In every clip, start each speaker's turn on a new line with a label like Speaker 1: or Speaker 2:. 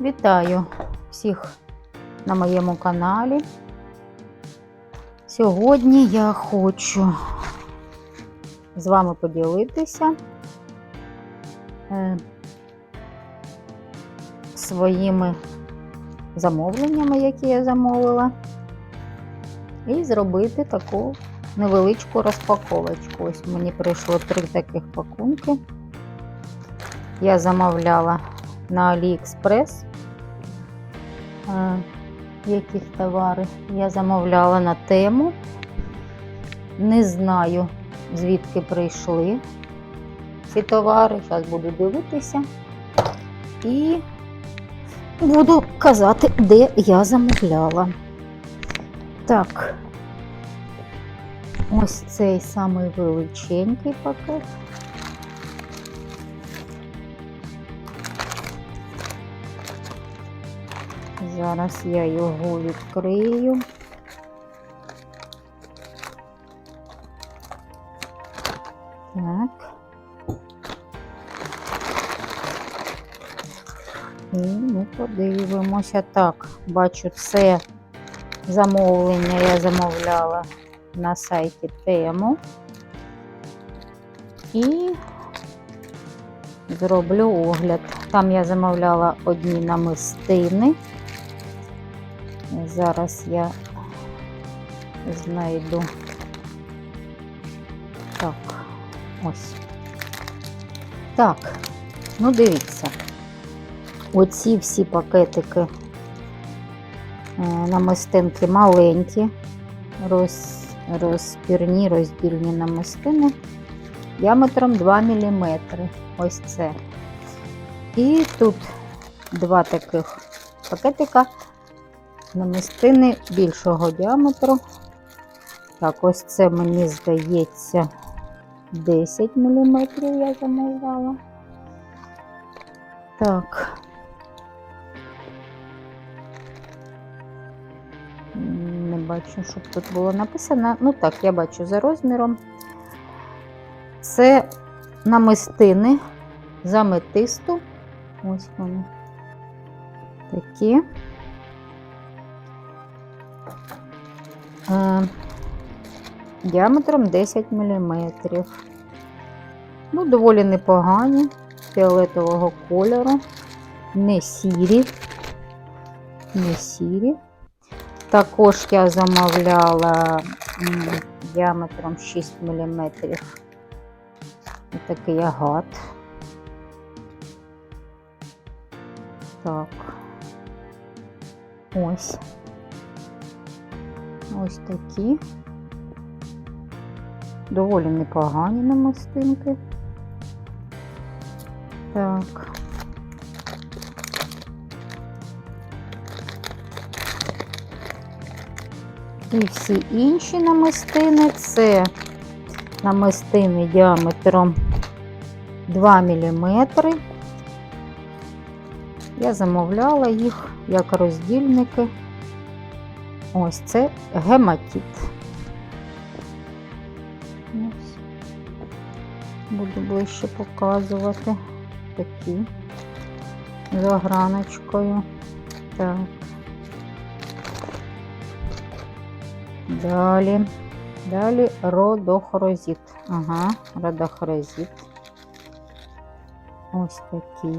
Speaker 1: Вітаю всіх на моєму каналі. Сьогодні я хочу з вами поділитися е, своїми замовленнями, які я замовила, і зробити таку невеличку розпаковочку. Ось мені прийшло три таких пакунки. Я замовляла на AliExpress яких товари. Я замовляла на тему. Не знаю, звідки прийшли ці товари. Зараз буду дивитися і буду казати, де я замовляла. Так, ось цей самий величенький пакет. Зараз я його відкрию. Так. І ми подивимося. Так, бачу, це замовлення я замовляла на сайті Тему. І зроблю огляд. Там я замовляла одні намистини. Зараз я знайду. Так, ось. Так, ну дивіться. Оці всі пакетики е, намистинки маленькі, роз, розпірні, роздільні намистини діаметром 2 мм. Ось це. І тут два таких пакетика намистини більшого діаметру. Так, ось це мені здається 10 мм я замовляла. Так. Не бачу, щоб тут було написано. Ну так, я бачу за розміром. Це намистини з аметисту. Ось вони такі. Е, діаметром 10 мм. Ну, доволі непогані, фіолетового кольору, не сірі, не сірі. Також я замовляла діаметром 6 мм. Такий агат. Так. Ось. Ось такі. Доволі непогані намистинки. Так. І всі інші намистини це намистини діаметром 2 мм. Я замовляла їх як роздільники. Ось це гематит. Ось. Буду ближче показувати. Такі з ограночкою. Так. Далі. Далі родохрозит. Ага, родохрозит. Ось такі.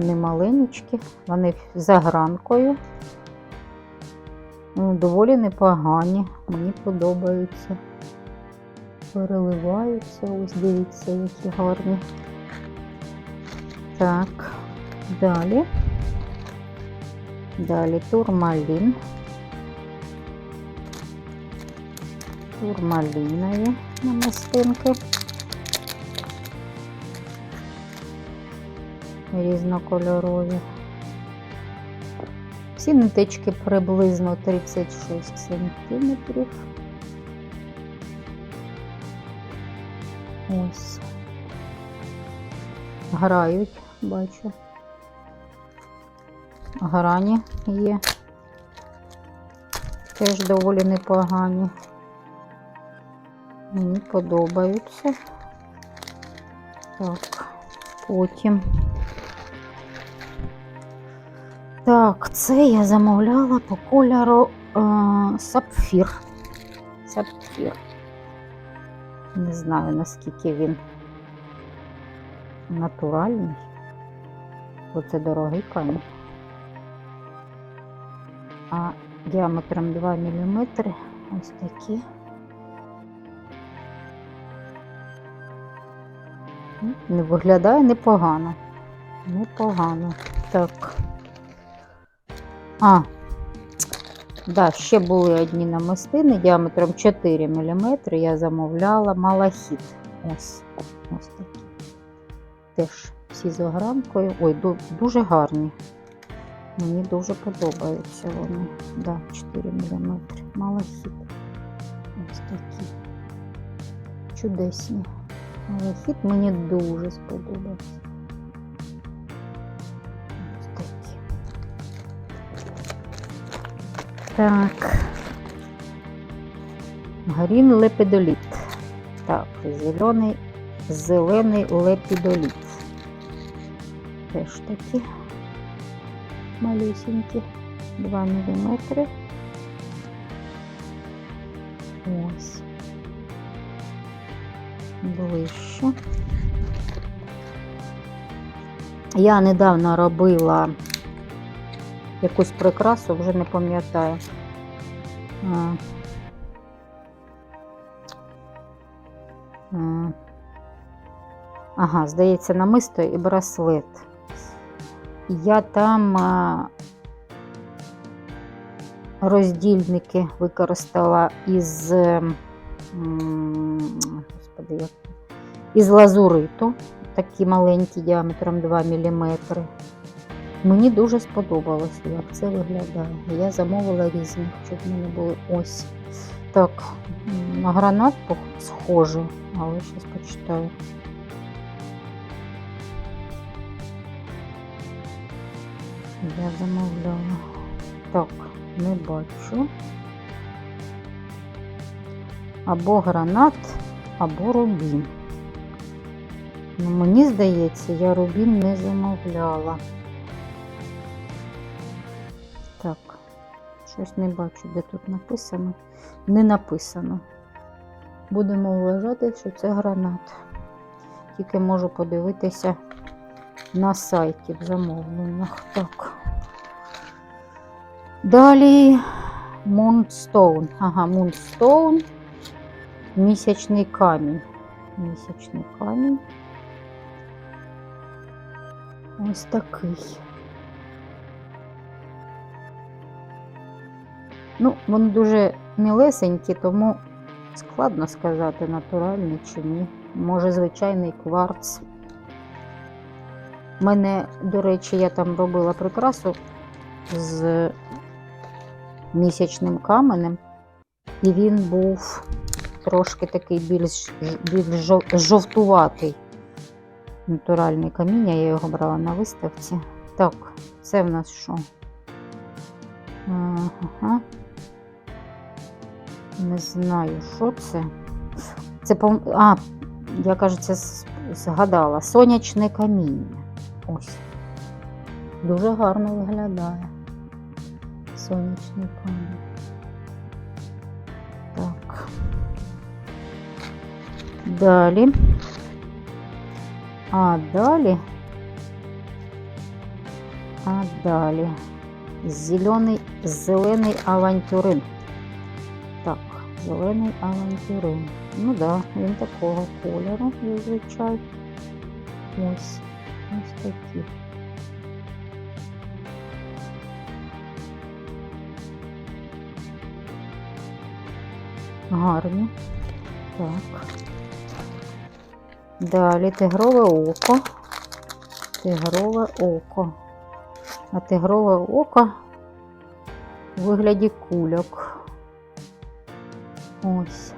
Speaker 1: Вони маленькі, вони за гранкою. Ну, доволі непогані, мені подобаються. Переливаються, ось дивіться, які гарні. Так, далі. Далі турмалін. Турмалінові намистинки. Різнокольорові. Всі ниточки приблизно 36 сантиметрів. Ось. Грають, бачу. Грані є. Теж доволі непогані. Мені подобаються. Так, потім. Так, це я замовляла по кольору е, сапфір. Сапфір. Не знаю, наскільки він натуральний. Бо це дорогий камінь. А діаметром 2 мм ось такі. Не виглядає непогано. Непогано. Так. А, да, ще були одні намистини діаметром 4 мм. Я замовляла малахіт. Ось. Ось такі. Теж всі з ограмкою. Ой, дуже гарні. Мені дуже подобаються вони. Да, 4 мм. Малахіт. Ось такі. Чудесні. Малахіт мені дуже сподобався. Так. Грін лепідоліт. Так, зелений, зелений лепідоліт. Теж такі малюсенькі. 2 мм. Ось. Ближче. Я недавно робила якусь прикрасу, вже не пам'ятаю. Ага, здається, намисто і браслет. Я там роздільники використала із, господи, із лазуриту, такі маленькі діаметром 2 мм. Мені дуже сподобалося, як це виглядає. Я замовила різні, щоб в мене були ось. Так, на гранат схоже, але зараз почитаю. Я замовляла. Так, не бачу. Або гранат, або рубін. Ну, мені здається, я рубін не замовляла. Щось не бачу, де тут написано. Не написано. Будемо вважати, що це гранат. Тільки можу подивитися на сайті в замовленнях. Так. Далі Moonstone. Ага, Moonstone. Місячний камінь. Місячний камінь. Ось такий. Ну, вони дуже мілесенькі, тому складно сказати, натуральний чи ні. Може, звичайний кварц. У мене, до речі, я там робила прикрасу з місячним каменем, і він був трошки такий більш, більш жов- жовтуватий. Натуральне каміння, я його брала на виставці. Так, це в нас що? Ага. Не знаю, що це. Це. А, я кажеться, з- згадала. Сонячне каміння. Ось. Дуже гарно виглядає. Сонячний камінь. Так. Далі. А далі. А далі. Зелений, зелений авантюрин. Зелений авантюрин. Ну да, він такого кольору, зазвичай. Ось. Ось такі. Гарні. Так. Далі тигрове око. Тигрове око. А тигрове око у вигляді кульок. Ось.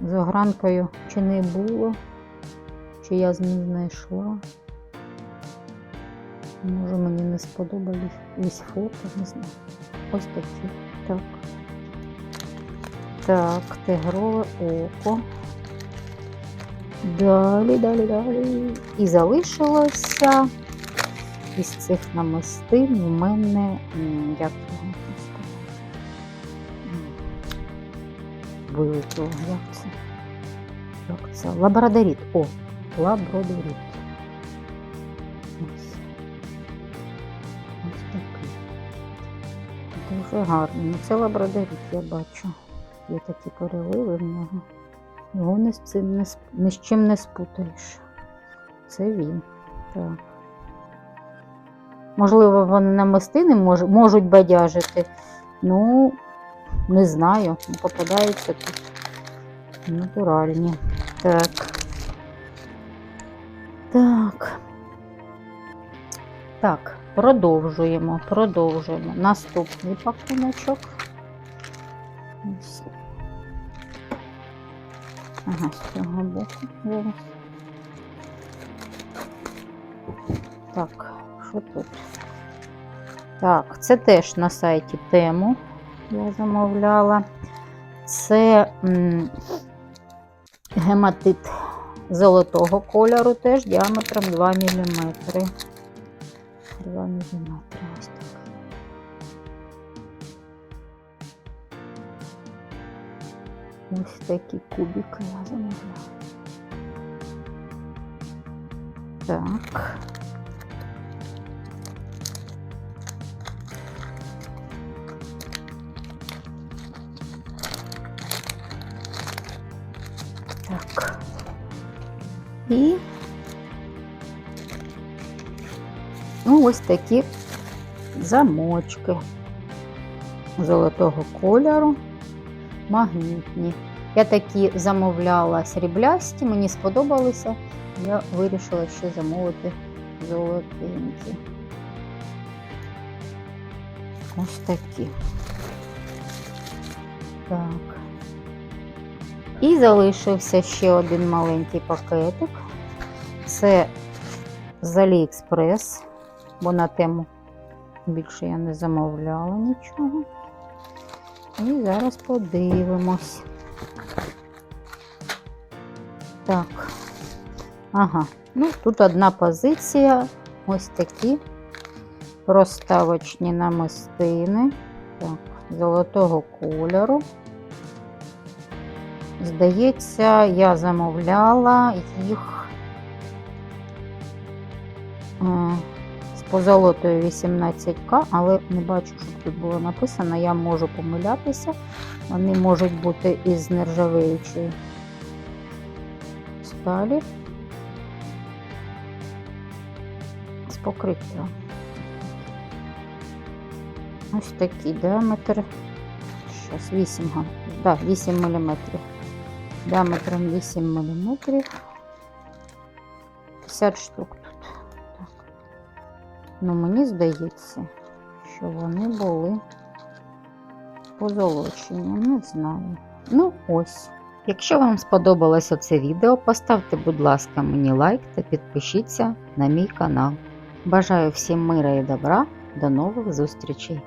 Speaker 1: З огранкою чи не було, чи я з ним знайшла. Може мені не сподобались фото, не знаю. Ось такі. Так. Так, тигрове око. Далі, далі, далі. І залишилося із цих намистин у мене як Вилетіло, як це? Як це? Лабрадоріт. О, лабрадоріт. Ось. Ось такий. Дуже гарний. Ну, це лабрадоріт, я бачу. Є такі переливи в нього. Його ні з, цим ні з чим не спутаєш. Це він. Так. Можливо, вони намистини мож, можуть бадяжити. Ну, не знаю. Попадаються тут натуральні. Так. Так. Так, продовжуємо, продовжуємо. Наступний пакуночок. Ага, з цього боку зараз. Так, що тут? Так, це теж на сайті тему я замовляла. Це гематит золотого кольору, теж діаметром 2 мм. 2 мм. Ось так. Ось такі кубики я замовляла. Так. Ось такі замочки золотого кольору, магнітні. Я такі замовляла сріблясті, мені сподобалися. Я вирішила ще замовити золотенькі. Ось такі. Так. І залишився ще один маленький пакетик. Це з Aliexpress, бо на тему більше я не замовляла нічого. І зараз подивимось. Так. Ага. Ну, тут одна позиція. Ось такі проставочні намистини. Так, золотого кольору. Здається, я замовляла їх е, позолотою 18К, але не бачу, щоб тут було написано. Я можу помилятися. Вони можуть бути із нержавеючої сталі. З покриттям. Ось такий діаметр. Щас 8, га- да, 8 мм. Діаметром 8 мм. 50 штук. Ну, мені здається, що вони були позолочені. Не знаю. Ну, ось. Якщо вам сподобалося це відео, поставте, будь ласка, мені лайк та підпишіться на мій канал. Бажаю всім мира і добра. До нових зустрічей!